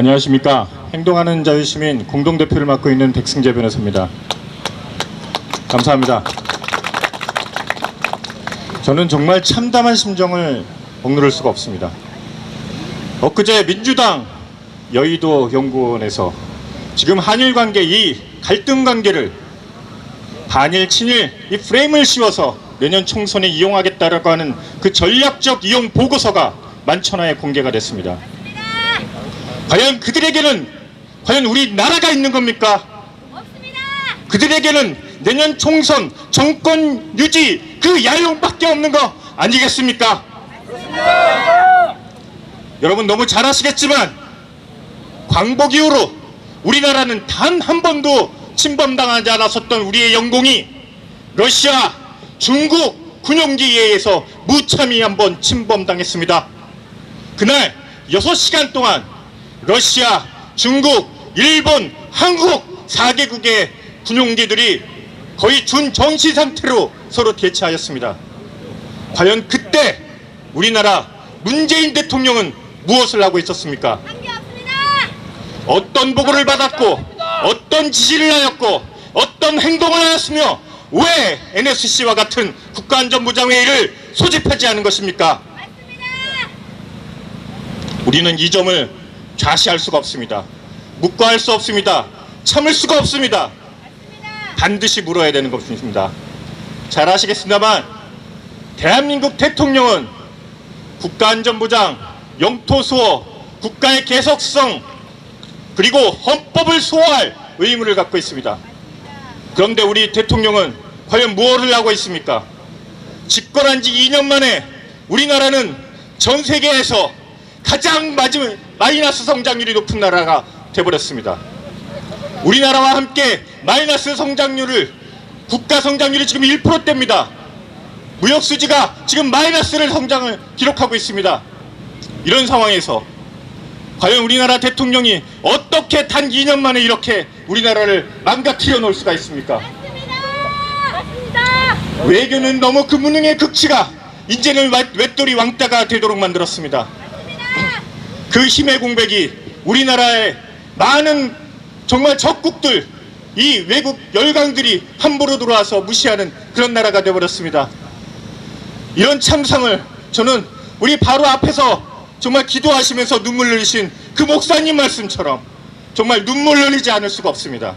안녕하십니까. 행동하는 자유시민 공동대표를 맡고 있는 백승재 변호사입니다. 감사합니다. 저는 정말 참담한 심정을 억누를 수가 없습니다. 엊그제 민주당 여의도 연구원에서 지금 한일 관계 이 갈등 관계를 반일 친일 이 프레임을 씌워서 내년 총선에 이용하겠다라고 하는 그 전략적 이용 보고서가 만천하에 공개가 됐습니다. 과연 그들에게는 과연 우리 나라가 있는 겁니까? 없습니다. 그들에게는 내년 총선 정권 유지 그 야용밖에 없는 거 아니겠습니까? 여러분 너무 잘 아시겠지만 광복 이후로 우리나라는 단 한 번도 침범당하지 않았었던 우리의 영공이 러시아, 중국 군용기에 의해서 무참히 한번 침범당했습니다. 그날 6시간 동안 러시아, 중국, 일본, 한국 4개국의 군용기들이 거의 준정시 상태로 서로 대치하였습니다. 과연 그때 우리나라 문재인 대통령은 무엇을 하고 있었습니까? 어떤 보고를 받았고 어떤 지시를 하였고 어떤 행동을 하였으며 왜 NSC와 같은 국가안전보장회의를 소집하지 않은 것입니까? 우리는 이 점을 좌시할 수가 없습니다. 묵과할 수 없습니다. 참을 수가 없습니다. 반드시 물어야 되는 것입니다. 잘 아시겠습니다만 대한민국 대통령은 국가안전보장, 영토 수호, 국가의 계속성 그리고 헌법을 수호할 의무를 갖고 있습니다. 그런데 우리 대통령은 과연 무엇을 하고 있습니까? 집권한 지 2년 만에 우리나라는 전 세계에서 가장 마지막 마이너스 성장률이 높은 나라가 되버렸습니다. 우리나라와 함께 마이너스 성장률을 국가 성장률이 지금 1%대입니다. 무역 수지가 지금 마이너스를 성장을 기록하고 있습니다. 이런 상황에서 과연 우리나라 대통령이 어떻게 단 2년 만에 이렇게 우리나라를 망가뜨려 놓을 수가 있습니까? 맞습니다. 맞습니다. 외교는 너무 그 무능의 극치가 이제는 웻- 웻돌이 왕따가 되도록 만들었습니다. 그 힘의 공백이 우리나라의 많은 정말 적국들 이 외국 열강들이 함부로 들어와서 무시하는 그런 나라가 되어버렸습니다. 이런 참상을 저는 우리 바로 앞에서 정말 기도하시면서 눈물 흘리신 그 목사님 말씀처럼 정말 눈물 흘리지 않을 수가 없습니다.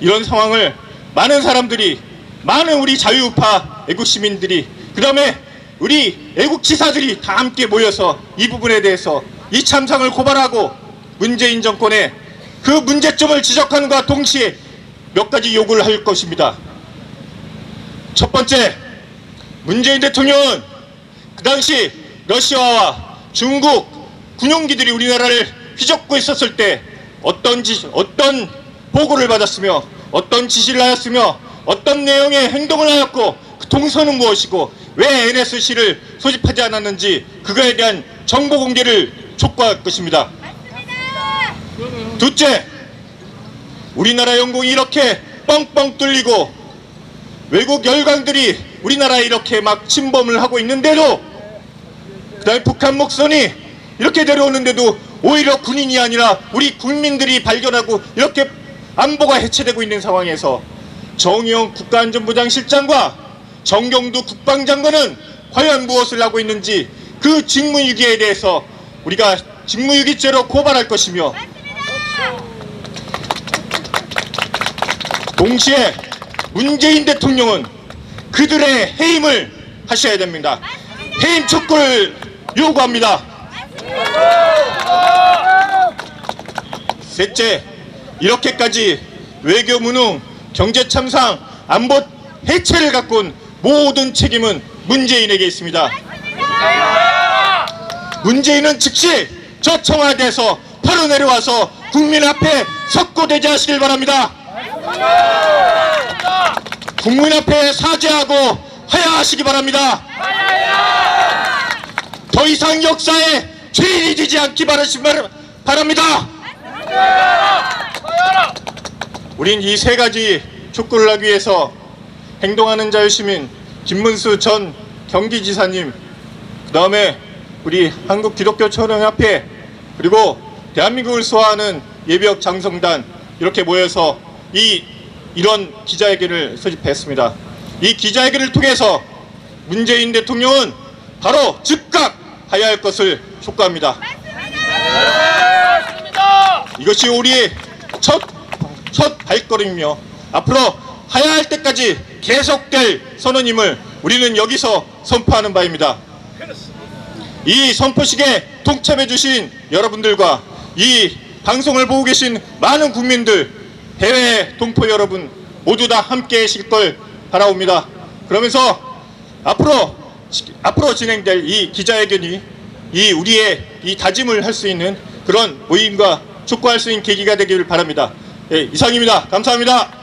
이런 상황을 많은 사람들이 많은 우리 자유우파 애국 시민들이 그 다음에 우리 애국 지사들이 다 함께 모여서 이 부분에 대해서 이 참상을 고발하고 문재인 정권의 그 문제점을 지적하는과 동시에 몇 가지 요구를 할 것입니다. 첫 번째, 문재인 대통령은 그 당시 러시아와 중국 군용기들이 우리나라를 휘젓고 있었을 때 어떤 지 어떤 보고를 받았으며 어떤 지시를 하였으며 어떤 내용의 행동을 하였고 그 동선은 무엇이고 왜 NSC를 소집하지 않았는지 그거에 대한 정보 공개를 촉구할 것입니다. 둘째, 우리나라 영공이 이렇게 뻥뻥 뚫리고 외국 열강들이 우리나라에 이렇게 막 침범을 하고 있는데도 그다음에 북한 목선이 이렇게 내려오는데도 오히려 군인이 아니라 우리 국민들이 발견하고 이렇게 안보가 해체되고 있는 상황에서 정의용 국가안전보장실장과 정경두 국방장관은 과연 무엇을 하고 있는지 그 직무유기에 대해서 우리가 직무유기죄로 고발할 것이며 동시에 문재인 대통령은 그들의 해임을 하셔야 됩니다. 해임 촉구를 요구합니다. 셋째, 이렇게까지 외교 무능, 경제 참상, 안보 해체를 갖고 온 모든 책임은 문재인에게 있습니다. 문재인은 즉시 저 청와대에서 바로 내려와서 국민 앞에 석고 대지하시길 바랍니다. 국민 앞에 사죄하고 화야하시기 바랍니다. 더 이상 역사에 죄인이 되지 않기 바라시- 바- 바랍니다. 우린 이 세 가지 촉구를 하기 위해서 행동하는 자유 시민 김문수 전 경기지사님 그 다음에 우리 한국기독교천연협회 그리고 대한민국을 수호하는 예비역 장성단 이렇게 모여서 이 이런 기자회견을 소집했습니다. 이 기자회견을 통해서 문재인 대통령은 바로 즉각 하야 할 것을 촉구합니다. 이것이 우리의 첫, 첫 발걸음이며 앞으로 하야 할 때까지 계속될 선언임을 우리는 여기서 선포하는 바입니다. 이 선포식에 동참해 주신 여러분들과 이 방송을 보고 계신 많은 국민들 해외 동포 여러분 모두 다 함께 하실 걸 바라옵니다. 그러면서 앞으로 앞으로 진행될 이 기자회견이 이 우리의 이 다짐을 할 수 있는 그런 모임과 촉구할 수 있는 계기가 되기를 바랍니다. 예, 이상입니다. 감사합니다.